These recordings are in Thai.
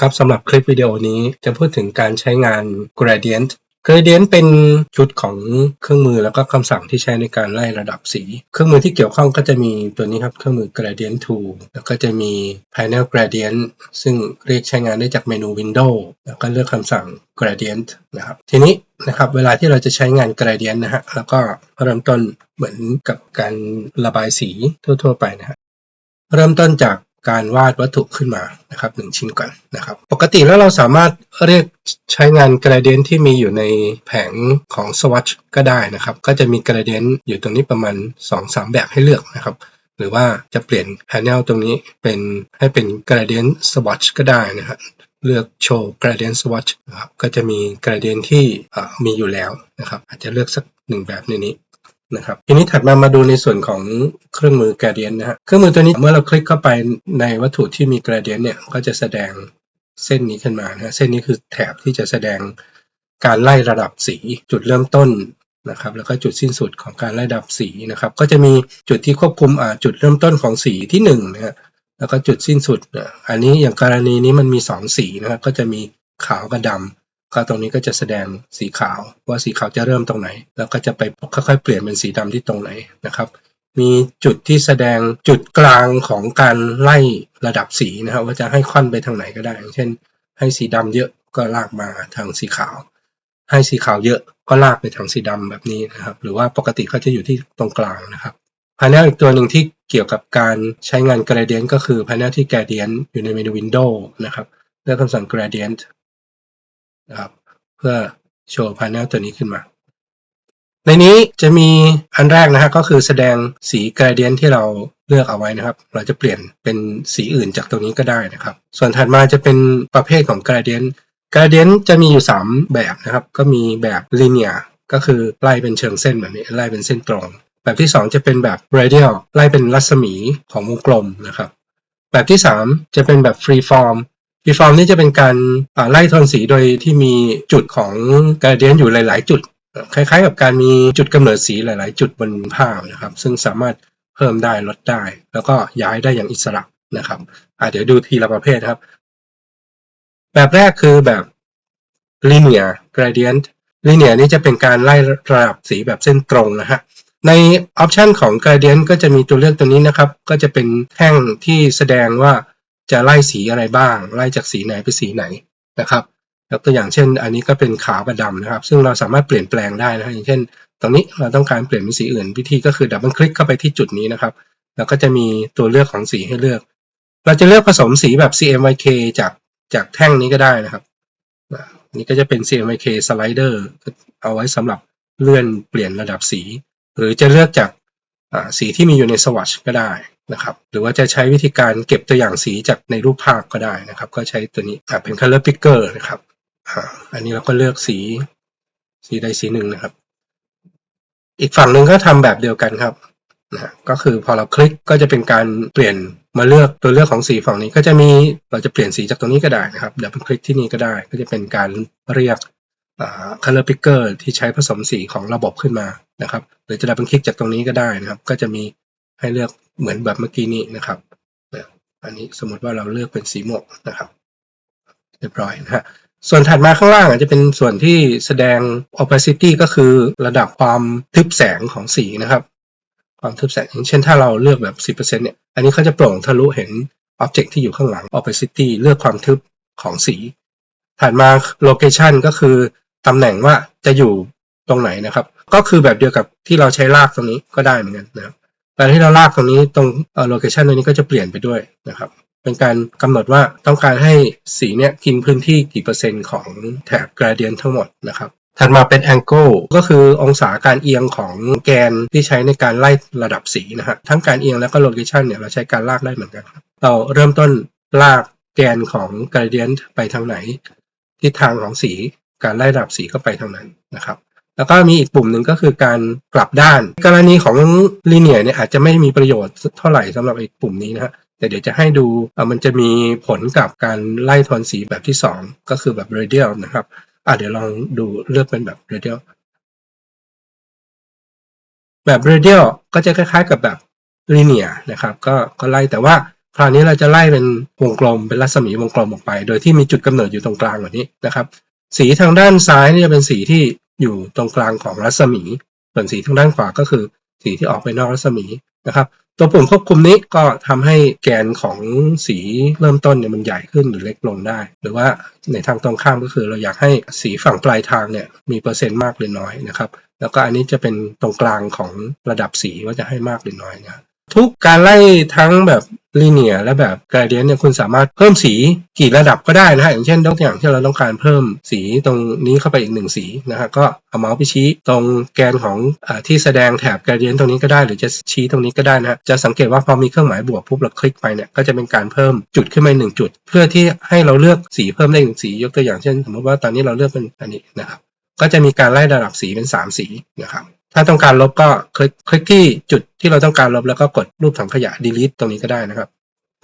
ครับสำหรับคลิปวิดีโอนี้จะพูดถึงการใช้งาน gradient gradient เป็นชุดของเครื่องมือแล้วก็คำสั่งที่ใช้ในการไล่ระดับสี เครื่องมือที่เกี่ยวข้องก็จะมีตัวนี้ครับ เครื่องมือ gradient tool แล้วก็จะมี panel gradient ซึ่งเรียกใช้งานได้จากเมนู window แล้วก็เลือกคำสั่ง gradient นะครับ ทีนี้นะครับเวลาที่เราจะใช้งาน gradient นะฮะแล้วก็เริ่มต้นเหมือนกับการระบายสีทั่ว ๆ ไปนะฮะเริ่มต้นจาก การวาดวัตถุขึ้นมานะครับหนึ่งชิ้นก่อนนะครับ ปกติแล้วเราสามารถเรียกใช้งาน gradient ที่มีอยู่ในแผงของ swatch ก็ได้นะครับ ก็จะมี gradient อยู่ตรงนี้ประมาณ 2-3 แบบให้เลือกนะครับ หรือว่าจะเปลี่ยน panel ตรงนี้เป็นให้เป็น gradient swatch ก็ได้นะครับเลือกโชว์ gradient swatch นะครับก็จะมี gradient ที่มีอยู่แล้วนะครับ อาจจะเลือกสักหนึ่งแบบในนี้ นะครับทีนี้ถัดมามาดูในส่วนของเครื่องมือ gradient นะฮะเครื่องมือตัวนี้เมื่อเราคลิกเข้าไปในวัตถุที่มี gradient เนี่ยก็จะแสดงเส้นนี้ขึ้นมานะเส้นนี้คือแถบที่จะแสดงการไล่ระดับสีจุดเริ่มต้นนะครับแล้วก็จุดสิ้นสุดของการไล่ระดับสีนะครับก็จะมีจุดที่ควบคุมอ่าจุดเริ่มต้นของสีที่1นนะฮะแล้วก็จุดสิ้นสุด อันนี้อย่างกรณีนี้มันมี 2 สีนะครับก็จะมีขาวกับดำ ก็ตรงนี้ก็จะแสดงสีขาวว่าสีขาวจะเริ่มตรงไหน แล้วก็จะไปค่อยๆเปลี่ยนเป็นสีดำที่ตรงไหนนะครับ มีจุดที่แสดงจุดกลางของการไล่ระดับสีนะครับ ว่าจะให้ค่อนไปทางไหนก็ได้อย่างเช่น ให้สีดำเยอะก็ลากมาทางสีขาว ให้สีขาวเยอะก็ลากไปทางสีดำแบบนี้นะครับ หรือว่าปกติเขาจะอยู่ที่ตรงกลางนะครับพาเนลอีกตัวหนึ่งที่เกี่ยวกับการใช้งาน gradient ก็คือพาเนลที่ gradient อยู่ในเมนู window นะครับเลือกคำสั่ง gradient นะครับ เพื่อโชว์พา n e l ตัวนี้ขึ้นมา ในนี้จะมีอันแรกนะฮะก็คือแสดงสี gradient ที่เราเลือกเอาไว้นะครับ เราจะเปลี่ยนเป็นสีอื่นจากตรงนี้ก็ได้นะครับ ส่วนถัดมาจะเป็นประเภทของ gradient gradient จะมีอยู่ 3 แบบนะครับ ก็มีแบบ linear ก็คือไล่เป็นเชิงเส้นแบบนี้ไล่เป็นเส้นตรง แบบที่ 2 จะเป็นแบบ radial ไล่เป็นรัศมีของวงกลมนะครับ แบบที่ 3 จะเป็นแบบ free form ฟีฟอร์มนี่จะเป็นการไล่โทนสีโดยที่มีจุดของกราเดียนอยู่หลาย ๆ จุด คล้ายๆ กับการมีจุดกำเนิดสีหลาย ๆ จุดบนภาพนะครับ ซึ่งสามารถเพิ่มได้ลดได้ แล้วก็ย้ายได้อย่างอิสระนะครับเดี๋ยวดูทีละประเภทครับ แบบแรกคือแบบ linear gradient linear นี่จะเป็นการไล่ระดับสีแบบเส้นตรงนะฮะในออปชันของ gradient ก็จะมีตัวเลือกตัวนี้นะครับ ก็จะเป็นแท่งที่แสดงว่า จะไล่สีอะไรบ้าง ไล่จากสีไหนไปสีไหนนะครับยกตัวอย่างเช่น อันนี้ก็เป็นขาวกับดำนะครับ ซึ่งเราสามารถเปลี่ยนแปลงได้นะอย่างเช่น ตรงนี้เราต้องการเปลี่ยนเป็นสีอื่น วิธีก็คือดับเบิลคลิกเข้าไปที่จุดนี้นะครับ แล้วก็จะมีตัวเลือกของสีให้เลือก เราจะเลือกผสมสีแบบ CMYK จากจากแท่งนี้ก็ได้นะครับนี่ก็จะเป็น CMYK slider เอาไว้สำหรับเลื่อนเปลี่ยนระดับสี หรือจะเลือกจากสีที่มีอยู่ในสวัชก็ได้ นะครับหรือว่าจะใช้วิธีการเก็บตัวอย่างสีจากในรูปภาพก็ได้นะครับ ก็ใช้ตัวนี้เป็น color picker นะครับอันนี้เราก็เลือกสีสีใดสีหนึ่งนะครับ อีกฝั่งหนึ่งก็ทำแบบเดียวกันครับนะก็คือพอเราคลิกก็จะเป็นการเปลี่ยนมาเลือกตัวเลือกของสีฝั่งนี้ก็จะมีเราจะเปลี่ยนสีจากตรงนี้ก็ได้นะครับเดี๋ยวเป็นคลิกที่นี่ก็ได้ ก็จะเป็นการเรียก color picker ที่ใช้ผสมสีของระบบขึ้นมานะครับ หรือจะดับเบิลคลิกจากตรงนี้ก็ได้นะครับ ก็จะมี ให้เลือกเหมือนแบบเมื่อกี้นี้นะครับอันนี้สมมติว่าเราเลือกเป็นสีหมวกนะครับเรียบร้อยนะฮะส่วนถัดมาข้างล่างอาจจะเป็นส่วนที่แสดง opacity ก็คือระดับความทึบแสงของสีนะครับ ความทึบแสงอย่างเช่นถ้าเราเลือกแบบ 10%เนี่ย อันนี้เขาจะโปร่งทะลุเห็น object ที่อยู่ข้างหลัง opacity เลือกความทึบของสี ถัดมา location ก็คือตำแหน่งว่าจะอยู่ตรงไหนนะครับ ก็คือแบบเดียวกับที่เราใช้ลากตรงนี้ก็ได้เหมือนกันนะครับ แต่ที่เราลากตรงนี้ตรงโลเคชันตรงนี้ก็จะเปลี่ยนไปด้วยนะครับ เป็นการกำหนดว่าต้องการให้สีเนี้ยกินพื้นที่กี่เปอร์เซ็นต์ของแถบ gradient ทั้งหมดนะครับถัดมาเป็น angle ก็คือองศาการเอียงของแกนที่ใช้ในการไล่ระดับสีนะฮะทั้งการเอียงแล้วก็ location เนี่ยเราใช้การลากได้เหมือนกันเราเริ่มต้นลากแกนของ gradient ไปทางไหนทิศทางของสีการไล่ระดับสีก็ไปทางนั้นนะครับ แล้วก็มีอีกปุ่มหนึ่งก็คือการกลับด้าน กรณีของลีเนียเนี่ยอาจจะไม่มีประโยชน์เท่าไหร่สำหรับอีกปุ่มนี้นะฮะแต่เดี๋ยวจะให้ดูมันจะมีผลกับการไล่โทนสีแบบที่ 2 ก็คือแบบ radial นะครับอะเดี๋ยวลองดูเลือกเป็นแบบ radial แบบ radial ก็จะคล้ายๆ กับแบบ linear นะครับก็ก็ไล่แต่ว่าคราวนี้เราจะไล่เป็นวงกลมเป็นรัศมีวงกลมออกไป โดยที่มีจุดกำเนิดอยู่ตรงกลางแบบนี้นะครับ สีทางด้านซ้ายนี่จะเป็นสีที่ อยู่ตรงกลางของรัศมี ส่วนสีทางด้านขวาก็คือสีที่ออกไปนอกรัศมีนะครับ ตัวปุ่มควบคุมนี้ก็ทำให้แกนของสีเริ่มต้นเนี่ยมันใหญ่ขึ้นหรือเล็กลงได้ หรือว่าในทางตรงข้ามก็คือเราอยากให้สีฝั่งปลายทางเนี่ยมีเปอร์เซ็นต์มากหรือน้อยนะครับ แล้วก็อันนี้จะเป็นตรงกลางของระดับสีว่าจะให้มากหรือน้อยนะทุกการไล่ทั้งแบบ ลีเนียและแบบกราเดียนเนี่ยคุณสามารถเพิ่มสีกี่ระดับก็ได้นะฮะอย่างเช่นยกตัวอย่างที่เราต้องการเพิ่มสีตรงนี้เข้าไปอีกหนึ่งสีนะฮะก็เอาเมาส์ไปชี้ตรงแกนของอที่แสดงแถบกราเดียนตรงนี้ก็ได้ หรือจะชี้ตรงนี้ก็ได้นะฮะจะสังเกตว่าพอมีเครื่องหมายบวกปุ๊บเราคลิกไปเนี่ยก็จะเป็นการเพิ่มจุดขึ้นมาหนึ่งจุด เพื่อที่ให้เราเลือกสีเพิ่มได้หนึ่งสียกตัวอย่างเช่นสมมติว่าตอนนี้เราเลือกเป็นอันนี้นะครับก็จะมีการไล่ระดับสีเป็น 3 สีนะครับ ถ้าต้องการลบก็คลิกคลิกที่จุดที่เราต้องการลบแล้วก็กดรูปถังขยะ delete ตรงนี้ก็ได้นะครับ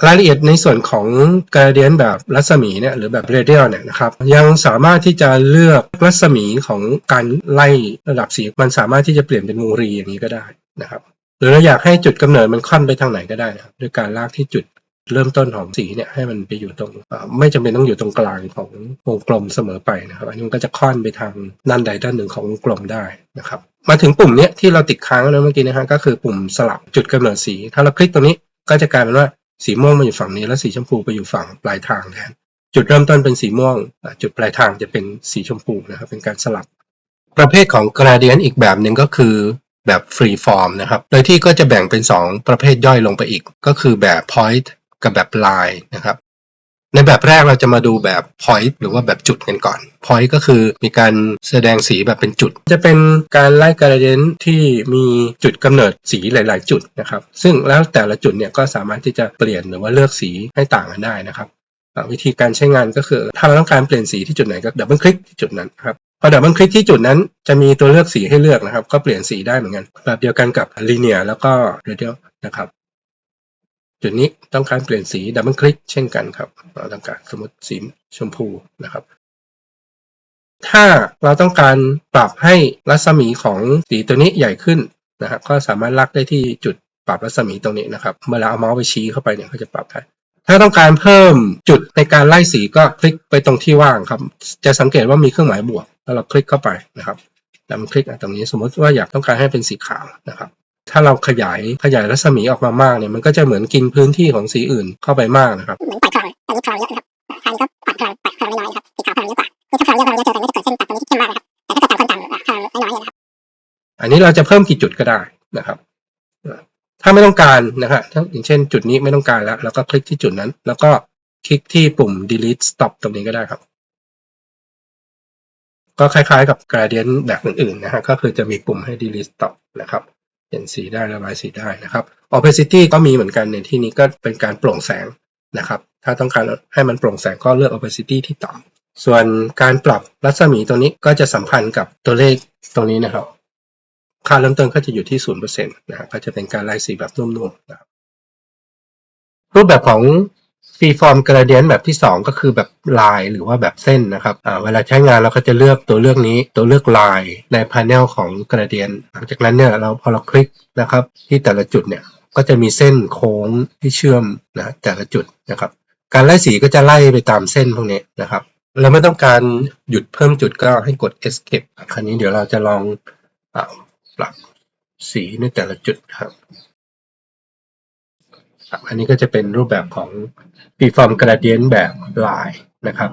รายละเอียดในส่วนของ gradient แบบรัศมีเนี่ยหรือแบบ radial เนี่ยนะครับ ยังสามารถที่จะเลือกรัศมีของการไล่ระดับสีมันสามารถที่จะเปลี่ยนเป็นวงรีอย่างนี้ก็ได้นะครับ หรือเราอยากให้จุดกำเนิดมันค่อนไปทางไหนก็ได้นะครับด้วยการลากที่จุดเริ่มต้นของสีเนี่ยให้มันไปอยู่ตรงไม่จำเป็นต้องอยู่ตรงกลางของวงกลมเสมอไปนะครับ อันนี้มันก็จะค่อนไปทางด้านใดด้านหนึ่งของวงกลมได้นะครับ มาถึงปุ่มเนี้ยที่เราติดค้างแล้วเมื่อกี้นะฮะก็คือปุ่มสลับจุดกำเนิดสี ถ้าเราคลิกตรงนี้ก็จะกลายเป็นว่าสีม่วงมาอยู่ฝั่งนี้แล้วสีชมพูไปอยู่ฝั่งปลายทางแทนจุดเริ่มต้นเป็นสีม่วง จุดปลายทางจะเป็นสีชมพูนะครับเป็นการสลับ ประเภทของ gradient อีกแบบหนึ่งก็คือแบบ free form นะครับ โดยที่ก็จะแบ่งเป็น 2 ประเภทย่อยลงไปอีก ก็คือแบบ point กับแบบ line นะครับ ในแบบแรกเราจะมาดูแบบ point หรือว่าแบบจุดกันก่อน point ก็คือมีการแสดงสีแบบเป็นจุด จะเป็นการไล่ gradient ที่มีจุดกำเนิดสีหลาย ๆ จุดนะครับ ซึ่งแล้วแต่ละจุดเนี่ยก็สามารถที่จะเปลี่ยนหรือว่าเลือกสีให้ต่างกันได้นะครับวิธีการใช้งานก็คือ ถ้าเราต้องการเปลี่ยนสีที่จุดไหนก็ดับเบิลคลิกที่จุดนั้นครับพอดับเบิลคลิกที่จุดนั้นจะมีตัวเลือกสีให้เลือกนะครับ ก็เปลี่ยนสีได้เหมือนกัน แบบเดียวกันกับ linear แล้วก็ radial นะครับ จุดนี้ต้องการเปลี่ยนสีดับเบิลคลิกเช่นกันครับ เราต้องการสมมติสีชมพูนะครับ ถ้าเราต้องการปรับให้รัศมีของสีตัวนี้ใหญ่ขึ้นนะครับก็สามารถลักได้ที่จุดปรับรัศมีตรงนี้นะครับ เมื่อเราเอาเมาส์ไปชี้เข้าไปเนี่ยก็จะปรับได้ถ้าต้องการเพิ่มจุดในการไล่สีก็คลิกไปตรงที่ว่างครับ จะสังเกตว่ามีเครื่องหมายบวก แล้วเราคลิกเข้าไปนะครับแล้วมันคลิกตรงนี้สมมติว่าอยากต้องการให้เป็นสีขาวนะครับ ถ้าเราขยายขยายรัศมีออกมามากเนี่ยมันก็จะเหมือนกินพื้นที่ของสีอื่นเข้าไปมากนะครับเหมือนปล่อยคลองแต่นี่คลองเยอะนะครับคราวนี้ก็ปัดคลองปัดคลองน้อยๆนะครับสีขาวคลองเยอะกว่าคือถ้าคลองเยอะคลองเยอะเจอกันก็จะเกิดเส้นตัดตรงนี้ที่เข้มมากนะครับแต่ถ้าเกิดต่างคนต่างอะคลองน้อยๆนะครับอันนี้เราจะเพิ่มกี่จุดก็ได้นะครับถ้าไม่ต้องการนะครับถ้าอย่างเช่น จุดนี้ไม่ต้องการแล้วเราก็คลิกที่จุดนั้น แล้วก็คลิกที่ปุ่ม delete stop ตรงนี้ก็ได้ครับ ก็คล้ายๆกับ gradient แบบอื่นๆนะฮะก็คือจะมีปุ่มให้ delete stop นะครับ เปลี่ยนสีได้ระบายสีได้นะครับ opacity ก็มีเหมือนกันในที่นี้ก็เป็นการโปร่งแสงนะครับ ถ้าต้องการให้มันโปร่งแสงก็เลือก opacity ที่ต่ำส่วนการปรับรัศมีตรงนี้ก็จะสัมพันธ์กับตัวเลขตรงนี้นะครับ ค่าเริ่มต้นก็จะอยู่ที่ศูนย์เปอร์เซ็นต์นะครับก็จะเป็นการไล่สีแบบนุ่มๆนะครับรูปแบบของ freeform gradient แบบที่ 2 ก็คือแบบลายหรือว่าแบบเส้นนะครับเวลาใช้งานเราก็จะเลือกตัวเลือกนี้ตัวเลือกลายในพา n e l ของ gradient หลังจากนั้นเนี่ยเราพอเราคลิกนะครับ ที่แต่ละจุดเนี่ยก็จะมีเส้นโค้งที่เชื่อมนะแต่ละจุดนะครับ การไล่สีก็จะไล่ไปตามเส้นพวกนี้นะครับ เราไม่ต้องการหยุดเพิ่มจุดก็ให้กด escape คราวนี้เดี๋ยวเราจะลองอปรับสีในแต่ละจุดครับ ครับอันนี้ก็จะเป็นรูปแบบของ freeform gradient แบบลายนะครับ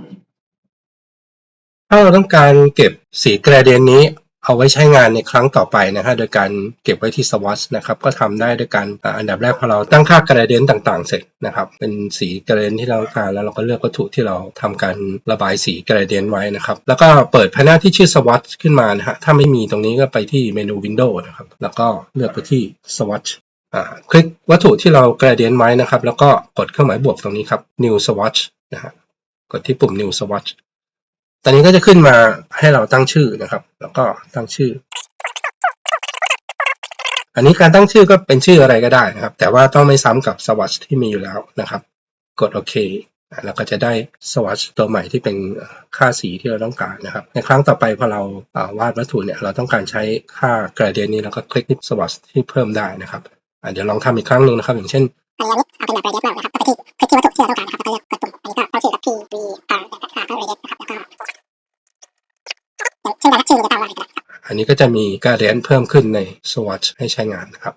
ถ้าเราต้องการเก็บสี gradient นี้เอาไว้ใช้งานในครั้งต่อไปนะฮะโดยการเก็บไว้ที่ swatch นะครับ ก็ทำได้โดยการอันดับแรกพอเราตั้งค่า gradient ต่างๆ เสร็จนะครับ เป็นสี gradient ที่เราต้องการแล้วเราก็เลือกวัตถุที่เราทำการระบายสี gradient ไว้นะครับ แล้วก็เปิด pane ที่ชื่อ swatch ขึ้นมานะฮะถ้าไม่มีตรงนี้ก็ไปที่เมนู window นะครับ แล้วก็เลือกไปที่ swatch อ่า คลิกวัตถุที่เรา gradient ไว้นะครับ แล้วก็กดเครื่องหมายบวกตรงนี้ครับ new swatch นะฮะกดที่ปุ่ม new swatch ตอนนี้ก็จะขึ้นมาให้เราตั้งชื่อนะครับ แล้วก็ตั้งชื่อ อันนี้การตั้งชื่อก็เป็นชื่ออะไรก็ได้นะครับ แต่ว่าต้องไม่ซ้ำกับ swatch ที่มีอยู่แล้วนะครับ กดโอเคแล้วก็จะได้ swatch ตัวใหม่ที่เป็นค่าสีที่เราต้องการนะครับ ในครั้งต่อไปพอเราวาดวัตถุเนี่ยเราต้องการใช้ค่า gradient นี้เราก็คลิกที่ swatch ที่เพิ่มได้นะครับ เดี๋ยวลองทำอีกครั้งหนึ่งนะครับ อย่างเช่นอันนี้เอาเป็นแบบ radius มากนะครับก็ไปที่ที่เราต้องการนะครับแล้วก็เลือกกดปุ่มอันนี้ก็ตั้งชื่อกับ P V R นะครับก็ radius นะครับแล้วก็อย่างเช่นการตั้งชื่อจะตั้งว่าอันนี้ก็จะมี gradient เพิ่มขึ้นใน swatch ให้ใช้งานนะครับ